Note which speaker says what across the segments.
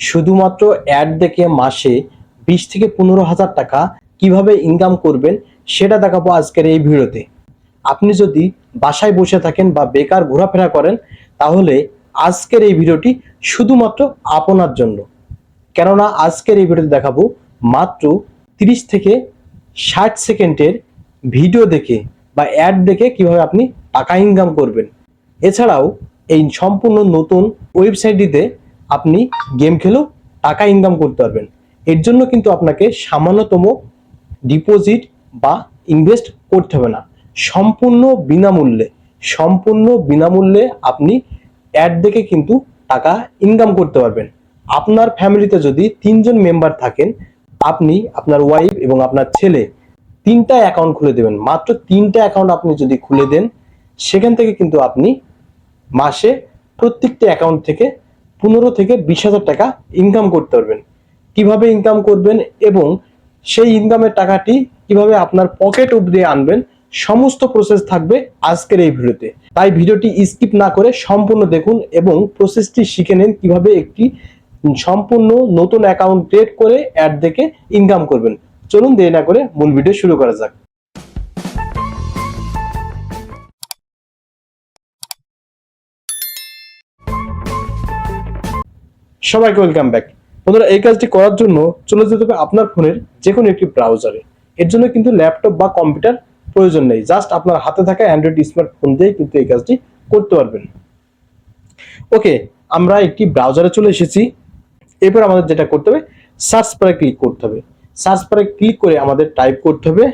Speaker 1: শুধুমাত্র অ্যাড দেখে মাসে বিশ থেকে পনেরো হাজার টাকা কীভাবে ইনকাম করবেন সেটা দেখাবো আজকের এই ভিডিওতে। আপনি যদি বাসায় বসে থাকেন বা বেকার ঘোরাফেরা করেন, তাহলে আজকের এই ভিডিওটি শুধুমাত্র আপনার জন্য। কেননা আজকের এই ভিডিওতে দেখাবো মাত্র তিরিশ থেকে ষাট সেকেন্ডের ভিডিও দেখে বা অ্যাড দেখে কীভাবে আপনি টাকা ইনকাম করবেন। এছাড়াও এই সম্পূর্ণ নতুন ওয়েবসাইটটিতে আপনি গেম খেলেও টাকা ইনকাম করতে পারবেন। এর জন্য কিন্তু আপনাকে সামান্যতম ডিপোজিট বা ইনভেস্ট করতে হবে না। সম্পূর্ণ বিনামূল্যে সম্পূর্ণ বিনামূল্যে আপনি অ্যাড দেখে কিন্তু টাকা ইনকাম করতে পারবেন। আপনার ফ্যামিলিতে যদি তিনজন মেম্বার থাকেন, আপনি আপনার ওয়াইফ এবং আপনার ছেলে তিনটা অ্যাকাউন্ট খুলে দেবেন। মাত্র তিনটা অ্যাকাউন্ট আপনি যদি খুলে দেন, সেখান থেকে কিন্তু আপনি মাসে প্রত্যেকটা অ্যাকাউন্ট থেকে পনেরো থেকে বিশ হাজার টাকা ইনকাম করতে পারবেন। কীভাবে ইনকাম করবেন এবং সেই ইনকামের টাকাটি কীভাবে আপনার পকেট অব্দি আনবেন, সমস্ত প্রসেস থাকবে আজকের এই ভিডিওতে। তাই ভিডিওটি স্কিপ না করে সম্পূর্ণ দেখুন এবং প্রসেসটি শিখে নিন কীভাবে একটি সম্পূর্ণ নতুন অ্যাকাউন্ট ক্রিয়েট করে অ্যাড দেখে ইনকাম করবেন। চলুন দেরি না করে মূল ভিডিও শুরু করা যাক। সবাইকে ওয়েলকাম ব্যাক বন্ধুরা, এই কাজটি করার জন্য চলে যেতে হবে আপনার ফোনের যে কোনো একটি ব্রাউজারে এর জন্য কিন্তু ল্যাপটপ বা কম্পিউটার প্রয়োজন নেই। জাস্ট আপনার হাতে থাকা অ্যান্ড্রয়েড স্মার্টফোন দিয়ে কিন্তু এই কাজটি করতে পারবেন। ওকে আমরা একটি ব্রাউজারে চলে এসেছি। এরপর আমাদের যেটা করতে হবে সার্চ বারে ক্লিক করতে হবে। সার্চ বারে ক্লিক করে আমাদের টাইপ করতে হবে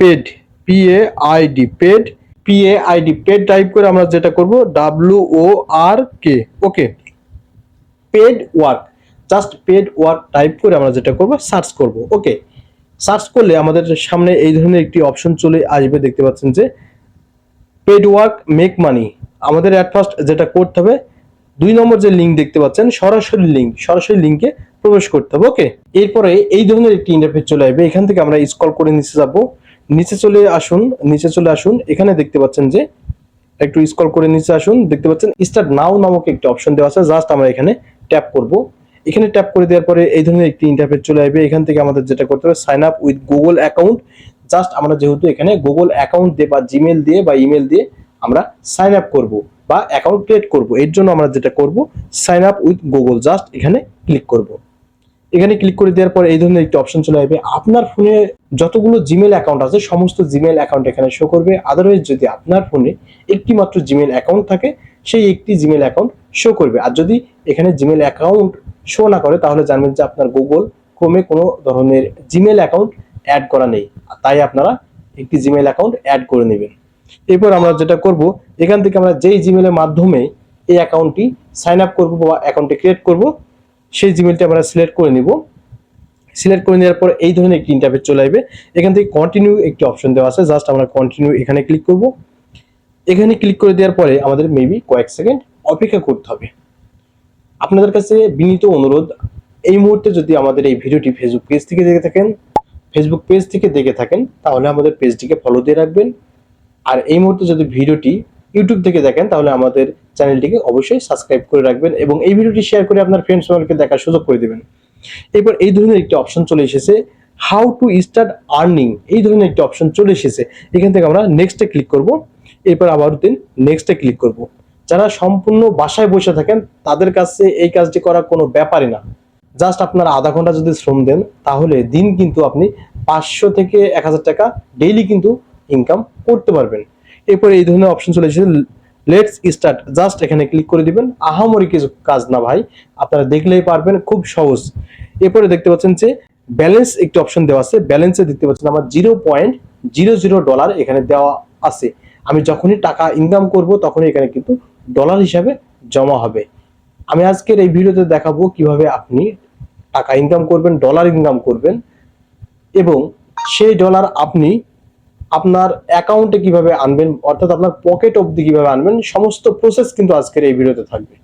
Speaker 1: paid P A ID paid P A ID paid type করে আমরা যেটা করব W O R K okay paid work just paid work type করে আমরা যেটা করব সার্চ করব ওকে সার্চ করলে আমাদের সামনে এই ধরনের একটি অপশন চলে আসবে, দেখতে পাচ্ছেন যে পেড ওয়ার্ক মেক মানি আমাদের অ্যাট ফার্স্ট যেটা করতে হবে, দুই নম্বর যে লিঙ্ক দেখতে পাচ্ছেন, সরাসরি লিঙ্ক সরাসরি লিঙ্কে প্রবেশ করতে হবে ওকে এরপরে এই ধরনের একটি ইন্টারফেস চলে আসবে, এখান থেকে আমরা স্কল করে নিচে যাব, নিচে চলে আসুন, নিচে চলে আসুন, এখানে দেখতে পাচ্ছেন যে একটু স্কল করে নিচে আসুন, দেখতে পাচ্ছেন স্টার্ট নাও নামক একটি অপশন দেওয়া আছে জাস্ট আমরা এখানে ট্যাপ করব। এখানে ট্যাপ করে দেওয়ার পরে এই ধরনের একটি ইন্টারফেস চলে আসবে। এখান থেকে আমাদের যেটা করতে হবে sign up with Google account just আমরা যেহেতু এখানে গুগল অ্যাকাউন্ট দিয়ে বা জিমেল দিয়ে বা ইমেল দিয়ে আমরা সাইন আপ করব বা অ্যাকাউন্ট ক্রিয়েট করব। এর জন্য আমরা যেটা করব sign up with Google just এখানে ক্লিক করব। এখানে ক্লিক করে দেওয়ার পর এই ধরনের একটি অপশন চলে আসবে। আপনার ফোনে যতগুলো জিমেল অ্যাকাউন্ট আছে, সমস্ত জিমেল অ্যাকাউন্ট এখানে শো করবে। আদারওয়াইজ যদি আপনার ফোনে একটি মাত্র জিমেল অ্যাকাউন্ট থাকে, সেই একটি জিমেল অ্যাকাউন্ট শো করবে। আর যদি এখানে জিমেল অ্যাকাউন্ট শো না করে, তাহলে জানবেন যে আপনার গুগল ক্রোমে কোনো ধরনের জিমেল অ্যাকাউন্ট অ্যাড করা নেই। তাই আপনারা একটি জিমেল অ্যাকাউন্ট অ্যাড করে নেবেন। এরপর আমরা যেটা করব, এখান থেকে আমরা যেই জিমেলের মাধ্যমে এই অ্যাকাউন্টটি সাইন আপ করব বা অ্যাকাউন্টটি ক্রিয়েট করব সেই জিমেলটি আমরা সিলেক্ট করে নিব। সিলেক্ট করে নেওয়ার পর এই ধরনের একটি ইন্টারফেস চলে আসবে। এখান থেকে কন্টিনিউ একটি অপশন দেওয়া আছে। জাস্ট আমরা কন্টিনিউ এখানে ক্লিক করব। এখানে ক্লিক করে দেওয়ার পরে আমাদের মেবি কয়েক সেকেন্ড অপেক্ষা করতে হবে। আপনাদের কাছে বিনীত অনুরোধ, এই মুহূর্তে যদি আমাদের এই ভিডিওটি ফেসবুক পেজ থেকে দেখে থাকেন ফেসবুক পেজ থেকে দেখে থাকেন, তাহলে আমাদের পেজটিকে ফলো দিয়ে রাখবেন। আর এই মুহূর্তে যদি ভিডিওটি ইউটিউব থেকে দেখেন, তাহলে আমাদের চ্যানেলটিকে অবশ্যই সাবস্ক্রাইব করে রাখবেন এবং এই ভিডিওটি শেয়ার করে আপনার ফ্রেন্ডস সবাইকে দেখার সুযোগ করে দেবেন। এরপর এই ধরনের একটি অপশন চলে এসেছে হাউ টু স্টার্ট আর্নিং এই ধরনের একটি অপশন চলে এসেছে। এখান থেকে আমরা নেক্সটে ক্লিক করব। এরপর আবার দিন নেক্সটে ক্লিক করব। যারা সম্পূর্ণ বাসায় বসে থাকেন, তাদের কাছে এই কাজটি করা কোনো ব্যাপারই না। জাস্ট আপনার আধা ঘণ্টা যদি শ্রম দেন, তাহলে দিন কিন্তু আপনি পাঁচশো থেকে এক হাজার টাকা ডেইলি কিন্তু ইনকাম করতে পারবেন। এরপরে এই ধরনের অপশন চলে এসেছে। লেটস স্টার্ট জাস্ট এখানে ক্লিক করে দিবেন। আহামরি কিছু কাজ না ভাই। আপনারা দেখলেই পারবেন, খুব সহজ। এরপরে দেখতে পাচ্ছেন যে ব্যালেন্স একটি অপশন দেওয়া আছে। ব্যালেন্সে দেখতে পাচ্ছেন আমার zero point zero zero dollar এখানে দেওয়া আছে। আমি যখনই টাকা ইনকাম করব, তখনই এখানে কিন্তু ডলার হিসাবে জমা হবে। আমি আজকের এই ভিডিওতে দেখাবো কীভাবে আপনি টাকা ইনকাম করবেন ডলার ইনকাম করবেন। এবং সেই ডলার আপনি আপনার অ্যাকাউন্টে কীভাবে আনবেন, অর্থাৎ আপনার পকেট অবধি কীভাবে আনবেন, সমস্ত প্রসেস কিন্তু আজকের এই ভিডিওতে থাকবে।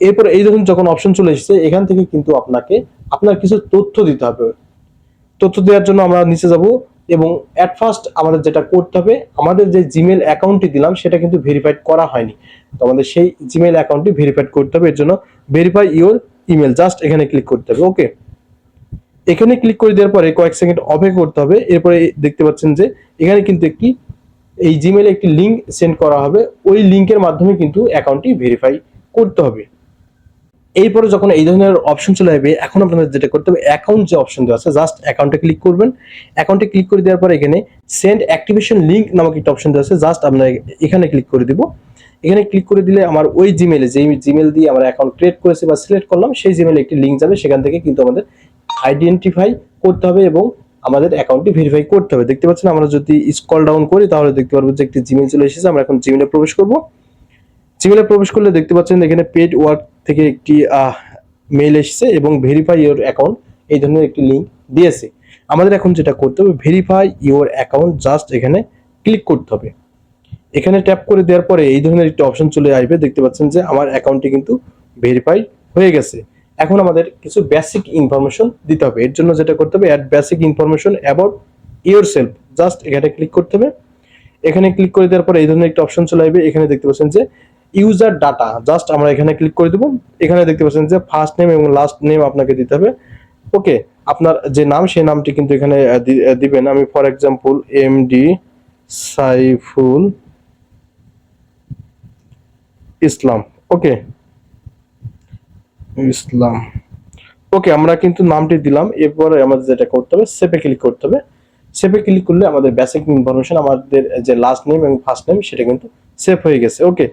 Speaker 1: এরপর এই ধরুন যখন অপশন চলে এসেছে, এখান থেকে কিন্তু আপনাকে, আপনার কিছু তথ্য দিতে হবে। তথ্য দেওয়ার জন্য আমরা নিচে যাব এবং অ্যাট ফার্স্ট আমাদের যেটা করতে হবে, আমাদের যে জিমেল অ্যাকাউন্টটি দিলাম, সেটা কিন্তু ভেরিফাইড করা হয়নি। তো আমাদের সেই জিমেল অ্যাকাউন্টটি ভেরিফাইড করতে হবে, এর জন্য ভেরিফাই ইওর ইমেল জাস্ট এখানে ক্লিক করতে হবে ওকে এখানে ক্লিক করে দেওয়ার পরে কয়েক সেকেন্ড অপেক্ষা করতে হবে। এরপরে দেখতে পাচ্ছেন যে এখানে কিন্তু একটি, এই জিমেলে একটি লিঙ্ক সেন্ড করা হবে। ওই লিঙ্কের মাধ্যমে কিন্তু অ্যাকাউন্টটি ভেরিফাই করতে হবে। এরপরে যখন এই ধরনের অপশন চলে আসবে, এখন আপনাদের যেটা করতে হবে অ্যাকাউন্ট যে অপশন দেওয়া আছে জাস্ট অ্যাকাউন্টে ক্লিক করবেন। অ্যাকাউন্টে ক্লিক করে দেওয়ার পরে এখানে সেন্ড অ্যাক্টিভেশন লিঙ্ক নামক একটা অপশন দেওয়া আছে জাস্ট আমরা এখানে ক্লিক করে দিব। এখানে ক্লিক করে দিলে আমার ওই জিমেলে যে জিমেল দিয়ে আমরা অ্যাকাউন্ট ক্রিয়েট করেছি বা সিলেক্ট করলাম, সেই জিমেলে একটি লিঙ্ক যাবে, সেখান থেকে কিন্তু আমাদের আইডেন্টিফাই করতে হবে এবং আমাদের অ্যাকাউন্টটি ভেরিফাই করতে হবে। দেখতে পাচ্ছেন আমরা যদি স্কল ডাউন করি তাহলে দেখতে পারব যে একটি জিমেল চলে এসেছে। আমরা এখন জিমেলে প্রবেশ করব। জিমেলে প্রবেশ করলে দেখতে পাচ্ছেন এখানে পেড ওয়ার্ক থেকে একটি মেইল এসেছে এবং ভেরিফাই ইওর অ্যাকাউন্ট এই ধরনের একটি লিঙ্ক দিয়েছে। আমাদের এখন যেটা করতে হবে ভেরিফাই ইওর অ্যাকাউন্ট জাস্ট এখানে ক্লিক করতে হবে। এখানে ট্যাপ করে দেওয়ার পরে এই ধরনের একটি অপশন চলে আসবে। দেখতে পাচ্ছেন যে আমার অ্যাকাউন্টটি কিন্তু ভেরিফাই হয়ে গেছে। এখন আমাদের কিছু বেসিক ইনফরমেশন দিতে হবে। এর জন্য যেটা করতে হবে add basic information about yourself just এখানে ক্লিক করতে হবে। এখানে ক্লিক করে দেওয়ার পরে এই ধরনের একটা অপশন চলে আসবে। এখানে দেখতে পাচ্ছেন যে ইউজার ডাটা জাস্ট আমরা এখানে ক্লিক করে দেবো। এখানে দেখতে পাচ্ছেন যে ফার্স্ট নেম এবং লাস্ট নেম আপনাকে দিতে হবে। ওকে আপনার যে নাম, সেই নামটি কিন্তু এখানে দিবেন। আমি for example M D Saiful Islam okay Islam. Okay আমরা কিন্তু নামটি দিলাম। এরপরে আমাদের যেটা করতে হবে সেপে ক্লিক করতে হবে। সেপে ক্লিক করলে আমাদের বেসিক ইনফরমেশন আমাদের যে লাস্ট নেম এবং ফার্স্ট নেম সেটা কিন্তু সেভ হয়ে গেছে। ওকে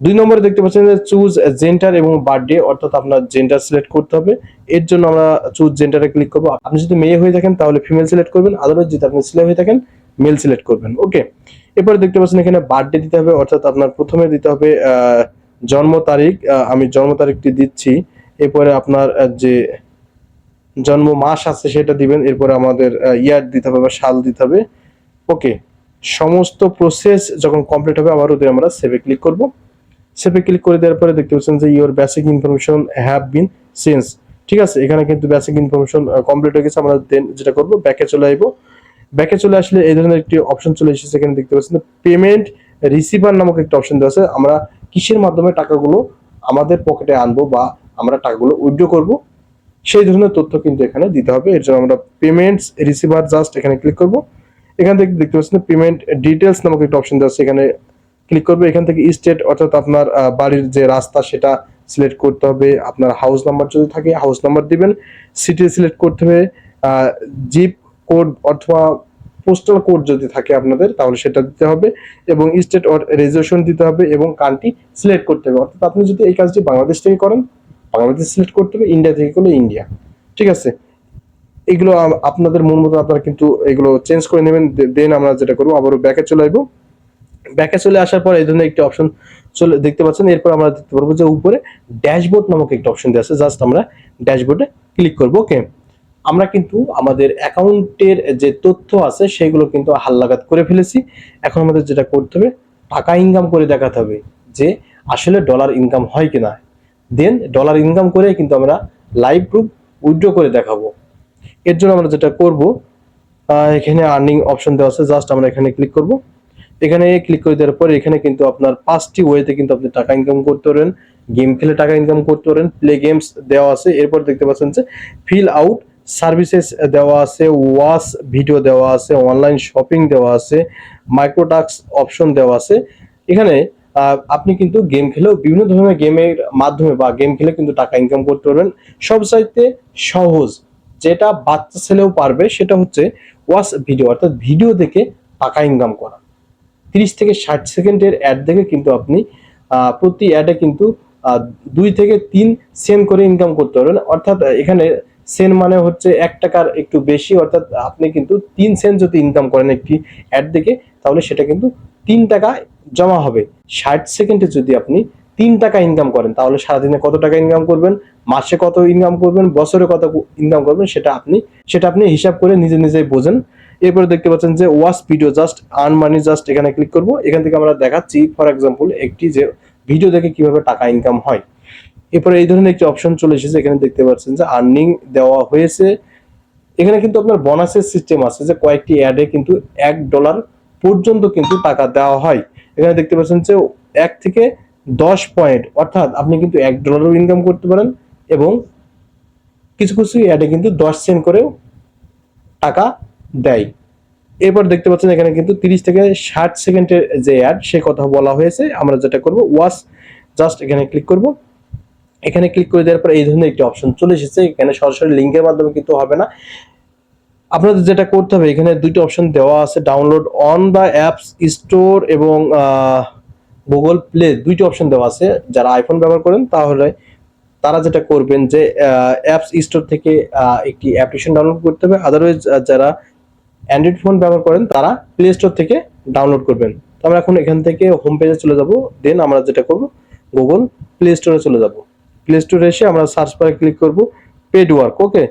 Speaker 1: দুই নম্বরে দেখতে পাচ্ছেন যে চুজ জেন্টার এবং বার্থডে অর্থাৎ আপনার জেন্টার সিলেক্ট করতে হবে। এর জন্য আমরা চুজ জেন্টারে ক্লিক করব। আপনি যদি মেয়ে হয়ে থাকেন তাহলে ফিমেল সিলেক্ট করবেন। আদারওয়াইজ যদি আপনি ছেলে হয়ে থাকেন মেল সিলেক্ট করবেন। ওকে এরপরে দেখতে পাচ্ছেন এখানে বার্থডে দিতে হবে অর্থাৎ আপনার প্রথমে দিতে হবে আহ, জন্ম তারিখ আমি জন্ম তারিখটি দিচ্ছি। এরপরে আপনার যে জন্ম মাস আছে সেটা দিবেন। এরপরে আমাদের ইয়ার দিতে হবে বা সাল দিতে হবে। ওকে সমস্ত প্রসেস যখন কমপ্লিট হবে, আবার ওদের আমরা সেভে ক্লিক করব। সেভে ক্লিক করে দেওয়ার পরে দেখতে পাচ্ছেন যে your basic information have been change ঠিক আছে, এখানে কিন্তু বেসিক ইনফরমেশন কমপ্লিট হয়ে গেছে। আমরা দেন যেটা করব ব্যাকে চলে আসব। ব্যাকে চলে আসলে এই ধরনের একটি অপশন চলে এসেছে। এখানে দেখতে পাচ্ছেন পেমেন্ট রিসিভার নামক একটা অপশন দেওয়া আছে। আমরা কিসের মাধ্যমে টাকাগুলো আমাদের পকেটে আনব বা আমরা টাকাগুলো উইথড্র করব? সেই ধরনের তথ্য কিন্তু এখানে দিতে হবে। এর জন্য আমরা পেমেন্টস রিসিভার জাস্ট এখানে ক্লিক করব। এখান থেকে দেখতে পাচ্ছেন পেমেন্ট ডিটেলস নামক একটা অপশন দেওয়া আছে। এখানে ক্লিক করবে। এখান থেকে স্টেট অর্থাৎ আপনার বাড়ির যে রাস্তা সেটা সিলেক্ট করতে হবে। আপনার হাউস নাম্বার যদি থাকে হাউস নাম্বার দিবেন। সিটি সিলেক্ট করতে হবে। জিপ কোড অথবা পোস্টাল কোড যদি থাকে আপনাদের, তাহলে সেটা দিতে হবে এবং স্টেট অর রেজুলেশন দিতে হবে এবং কান্ট্রি সিলেক্ট করতে হবে। অর্থাৎ আপনি যদি এই কাজটি বাংলাদেশ থেকে করেন, বাংলাদেশ সিলেক্ট করতে হবে ইন্ডিয়া থেকে করলে ইন্ডিয়া ঠিক আছে? এগুলো আপনাদের মন মতো আপনারা কিন্তু এগুলো চেঞ্জ করে নেবেন দেন আমরা যেটা করব, আবারও ব্যাকে চলে আসব। ব্যাকে চলে আসার পর এই ধরনের একটি অপশন চলে দেখতে পাচ্ছেন, এরপর আমরা দেখতে পারব যে উপরে ড্যাশবোর্ড নামক একটি অপশন দেওয়া আছে। জাস্ট আমরা ড্যাশবোর্ডে ক্লিক করব ওকে আমরা কিন্তু আমাদের অ্যাকাউন্টের যে তথ্য আছে, সেগুলো কিন্তু হালনাগাদ করে ফেলেছি। এখন আমাদের যেটা করতে হবে, টাকা ইনকাম করে দেখাতে হবে যে আসলে ডলার ইনকাম হয় কিনা। দেন ডলার ইনকাম করে কিন্তু আমরা লাইভ প্রুফ উইথড্র করে দেখাবো। এর জন্য আমরা যেটা করব এখানে আর্নিং অপশন দেওয়া আছে জাস্ট আমরা এখানে ক্লিক করব। এখানে ক্লিক করে দেওয়ার পরে এখানে কিন্তু আপনার পাঁচটি ওয়েতে কিন্তু আপনি টাকা ইনকাম করতে পারেন। গেম খেলে টাকা ইনকাম করতে পারেন। প্লে গেমস দেওয়া আছে। এরপর দেখতে পাচ্ছেন যে ফিল আউট সার্ভিসেস দেওয়া আছে, ওয়াচ ভিডিও দেওয়া আছে, অনলাইন শপিং দেওয়া আছে মাইক্রোটাক্স অপশন দেওয়া আছে। এখানে আপনি কিন্তু গেম খেলেও বিভিন্ন ধরনের গেমের মাধ্যমে বা গেম খেলে কিন্তু টাকা ইনকাম করতে পারবেন। সবচাইতে সহজ যেটা বাচ্চা ছেলেও পারবে সেটা হচ্ছে ওয়াচ ভিডিও, অর্থাৎ ভিডিও দেখে টাকা ইনকাম করা। তিরিশ থেকে ষাট সেকেন্ডের অ্যাড দেখে কিন্তু আপনি প্রতি অ্যাডে কিন্তু দুই থেকে তিন সেন্ট করে ইনকাম করতে পারবেন। অর্থাৎ, এখানে সেন্ট মানে হচ্ছে এক টাকার একটু বেশি, অর্থাৎ আপনি কিন্তু তিন সেন্ট যদি ইনকাম করেন একটি অ্যাড দেখে, তাহলে সেটা কিন্তু তিন টাকা জমা হবে। ষাট সেকেন্ডে যদি আপনি তিন টাকা ইনকাম করেন, তাহলে সারাদিনে কত টাকা ইনকাম করবেন? মাসে কত ইনকাম করবেন? বছরে কত ইনকাম করবেন? সেটা আপনি সেটা আপনি হিসাব করে নিজে নিজেই বোঝেন। এরপরে দেখতে পাচ্ছেন যে watch video just earn money just এখানে ক্লিক করব। এখান থেকে আমরা দেখাচ্ছি ফর এক্সাম্পল একটি যে ভিডিও দেখে কীভাবে টাকা ইনকাম হয়। এরপরে এই ধরনের একটি অপশন চলে এসেছে, এখানে দেখতে পাচ্ছেন যে আর্নিং দেওয়া হয়েছে। এখানে কিন্তু আপনার বোনাসের সিস্টেম আছে যে কয়েকটি অ্যাডে কিন্তু এক ডলার পর্যন্ত কিন্তু টাকা দেওয়া হয়। এখানে দেখতে পাচ্ছেন যে এক থেকে দশ পয়েন্ট অর্থাৎ আপনি কিন্তু এক ডলারও ইনকাম করতে পারেন এবং কিছু কিছু অ্যাডে কিন্তু দশ সেন্ট করেও টাকা দেয়। এরপর দেখতে পাচ্ছেন এখানে কিন্তু তিরিশ থেকে ষাট সেকেন্ডের যে অ্যাড সে কথা বলা হয়েছে। আমরা যেটা করব ওয়াশ জাস্ট এখানে ক্লিক করব। এখানে ক্লিক করে দেওয়ার পর এই ধরনের একটি অপশন চলে এসেছে। এখানে সরাসরি লিঙ্কের মাধ্যমে কিন্তু হবে না। আপনাদের যেটা করতে হবে, এখানে দুইটা অপশন দেওয়া আছে download on the apps store এবং গুগল প্লে দুইটি অপশন দেওয়া আছে। যারা আইফোন ব্যবহার করেন, তাহলে তারা যেটা করবেন যে অ্যাপস স্টোর থেকে একটি অ্যাপ্লিকেশন ডাউনলোড করতে হবে। আদারওয়াইজ যারা অ্যান্ড্রয়েড ফোন ব্যবহার করেন, তারা প্লে স্টোর থেকে ডাউনলোড করবেন। তো আমরা এখন এখান থেকে হোম পেজে চলে যাব। দেন আমরা যেটা করব গুগল প্লে স্টোরে চলে যাব। প্লে স্টোরে এসে আমরা সার্চ বারে ক্লিক করব paid work okay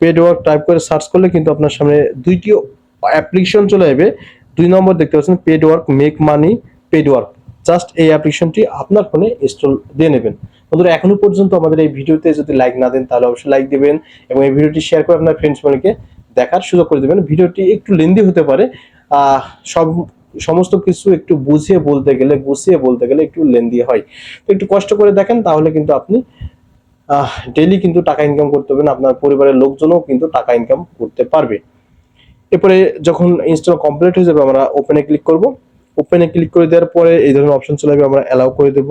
Speaker 1: paid work type করে সার্চ করলে কিন্তু আপনার সামনে দুইটি অ্যাপ্লিকেশন চলে আসবে। দুই নম্বর দেখতে পাচ্ছেন paid work make money paid work just এই অ্যাপ্লিকেশনটি আপনার ফোনে ইনস্টল দিয়ে নেবেন। বন্ধুরা, এখনও পর্যন্ত আমাদের এই ভিডিওতে যদি লাইক না দেন, তাহলে অবশ্যই লাইক দিবেন এবং এই ভিডিওটি শেয়ার করে আপনার ফ্রেন্ডস মনিকে দেখার সুযোগ করে দেবেন। ভিডিওটি একটু লেন্দি হতে পারে। সব সমস্ত কিছু একটু বুঝিয়ে বলতে গেলে, গুছিয়ে বলতে গেলে একটু লেন্দি হয়। তো একটু কষ্ট করে দেখেন, তাহলে কিন্তু আপনি ডেলি কিন্তু টাকা ইনকাম করতে পারবেন। আপনার পরিবারের লোকজনও কিন্তু টাকা ইনকাম করতে পারবে। এরপরে যখন ইনস্টল কমপ্লিট হয়ে যাবে, আমরা ওপেনে ক্লিক করব। ওপেনে ক্লিক করে দেওয়ার পরে এই ধরনের অপশন চলে যাবে আমরা অ্যালাউ করে দেব।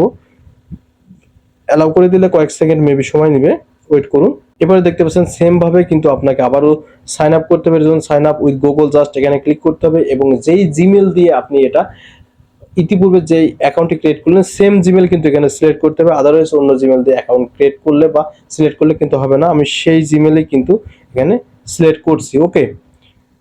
Speaker 1: অ্যালাউ করে দিলে কয়েক সেকেন্ড মেবি সময় নেবে। ওয়েট করুন। এবারে দেখতে পাচ্ছেন সেম ভাবে কিন্তু আপনাকে আবারও সাইন আপ করতে হবে। যখন sign up with Google just এখানে ক্লিক করতে হবে এবং যেই জিমেল দিয়ে আপনি এটা ইতিপূর্বে যে অ্যাকাউন্টটি ক্রিয়েট করলেন সেম জিমেল কিন্তু এখানে সিলেক্ট করতে হবে। আদারওয়াইজ অন্য জিমেল দিয়ে অ্যাকাউন্ট ক্রিয়েট করলে বা সিলেক্ট করলে কিন্তু হবে না। আমি সেই জিমেলই কিন্তু এখানে সিলেক্ট করছি ওকে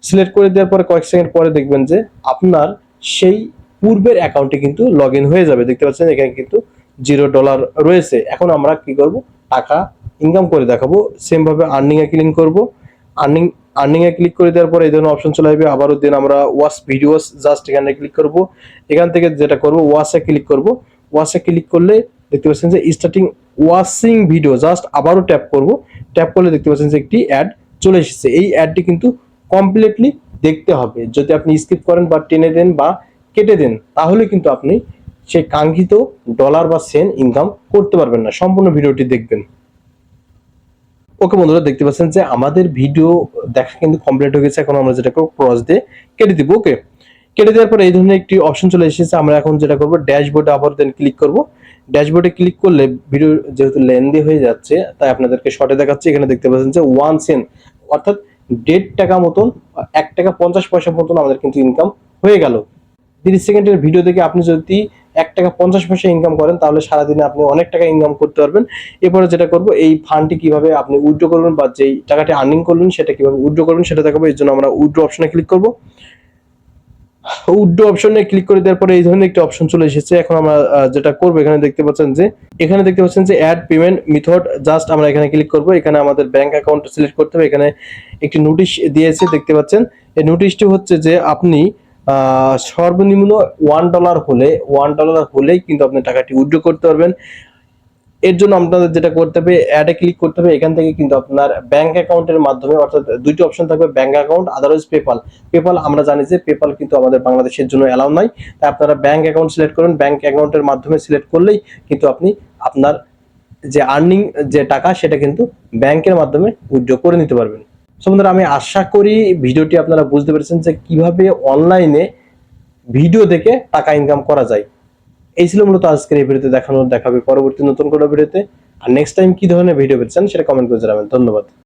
Speaker 1: সিলেক্ট করে দেওয়ার পরে কয়েক সেকেন্ড পরে দেখবেন যে আপনার সেই পূর্বের অ্যাকাউন্টে কিন্তু লগ হয়ে যাবে। দেখতে পাচ্ছেন, এখানে কিন্তু জিরো ডলার রয়েছে। এখন আমরা কি করব? টাকা ইনকাম করে দেখাবো সেম ভাবে আর্নিং এ ক্লিক করব। আর্নিং আর্নিং এ ক্লিক করে দেওয়ার পরে এই ধরনের অপশন চলে আসবে। আবারও দিন আমরা ওয়াচ ভিডিওস জাস্ট এখানে ক্লিক করব। এখান থেকে যেটা করব ওয়াচে ক্লিক করব। ওয়াচে ক্লিক করলে দেখতে পাচ্ছেন যে স্টার্টিং ওয়াচিং ভিডিও জাস্ট আবারও ট্যাপ করব। ট্যাপ করলে দেখতে পাচ্ছেন যে একটি অ্যাড চলে এসেছে। এই অ্যাডটি কিন্তু কমপ্লিটলি দেখতে হবে। যদি আপনি স্কিপ করেন বা টেনে দেন বা কেটে দেন, তাহলে কিন্তু আপনি সেই কাঙ্ক্ষিত ডলার বা সেন ইনকাম করতে পারবেন না। সম্পূর্ণ ভিডিওটি দেখবেন। ওকে বন্ধুরা, দেখতে পাচ্ছেন যে আমাদের ভিডিও দেখা কিন্তু কমপ্লিট হয়ে গেছে। এখন আমরা যেটা করব ক্রস দিয়ে কেটে দিব ওকে কেটে দেওয়ার পরে এই ধরনের একটি অপশন চলে এসেছে। আমরা এখন যেটা করব ড্যাশবোর্ডে আবার দেন ক্লিক করব। ড্যাশবোর্ডে ক্লিক করলে ভিডিও যেহেতু লেন্দি হয়ে যাচ্ছে, তাই আপনাদেরকে শর্টে দেখাচ্ছি। এখানে দেখতে পাচ্ছেন যে ওয়ান সেন অর্থাৎ দেড় টাকা মতন, এক টাকা পঞ্চাশ পয়সা মতন আমাদের কিন্তু ইনকাম হয়ে গেল। তিরিশ সেকেন্ডের ভিডিও দেখে আপনি যদি এক টাকা পঞ্চাশ পয়সা ইনকাম করেন, তাহলে সারাদিনে আপনি অনেক টাকা ইনকাম করতে পারবেন। এরপরে যেটা করব, এই ফান্ডটি কীভাবে আপনি উইথড্র করবেন বা যেই টাকাটি আর্নিং করবেন সেটা কীভাবে উইথড্র করবেন সেটা দেখাবো। এর জন্য আমরা উইথড্র অপশনে ক্লিক করব। উইথড্র অপশনে ক্লিক করে দেওয়ার পরে এই ধরনের একটি অপশন চলে এসেছে। এখন আমরা যেটা করব, এখানে দেখতে পাচ্ছেন যে, এখানে দেখতে পাচ্ছেন যে অ্যাড পেমেন্ট মেথড জাস্ট আমরা এখানে ক্লিক করব। এখানে আমাদের ব্যাংক অ্যাকাউন্ট সিলেক্ট করতে হবে। এখানে একটি নোটিশ দিয়েছে, দেখতে পাচ্ছেন। এই নোটিশটি হচ্ছে যে আপনি সর্বনিম্ন ওয়ান ডলার হলে ওয়ান ডলার হলেই কিন্তু আপনি টাকাটি উইথড্র করতে পারবেন। এর জন্য আপনাদের যেটা করতে হবে অ্যাডে ক্লিক করতে হবে। এখান থেকে কিন্তু আপনার ব্যাংক অ্যাকাউন্টের মাধ্যমে, অর্থাৎ দুইটি অপশন থাকবে bank account otherwise PayPal PayPal আমরা জানি যে পেপাল কিন্তু আমাদের বাংলাদেশের জন্য অ্যালাউ নাই। তাই আপনারা ব্যাংক অ্যাকাউন্ট সিলেক্ট করুন। ব্যাংক অ্যাকাউন্টের মাধ্যমে সিলেক্ট করলেই কিন্তু আপনি আপনার যে আর্নিং যে টাকা, সেটা কিন্তু ব্যাংকের মাধ্যমে উইথড্র করে নিতে পারবেন। সো বন্ধুরা, আমি আশা করি ভিডিওটি আপনারা বুঝতে পেরেছেন যে কীভাবে অনলাইনে ভিডিও দেখে টাকা ইনকাম করা যায়। এই ছিল মূলত আজকের এই ভিডিওতে দেখানো, দেখাবে পরবর্তী নতুন কোনো ভিডিওতে। আর নেক্সট টাইম কি ধরনের ভিডিও পেয়েছেন সেটা কমেন্ট করে জানাবেন। ধন্যবাদ।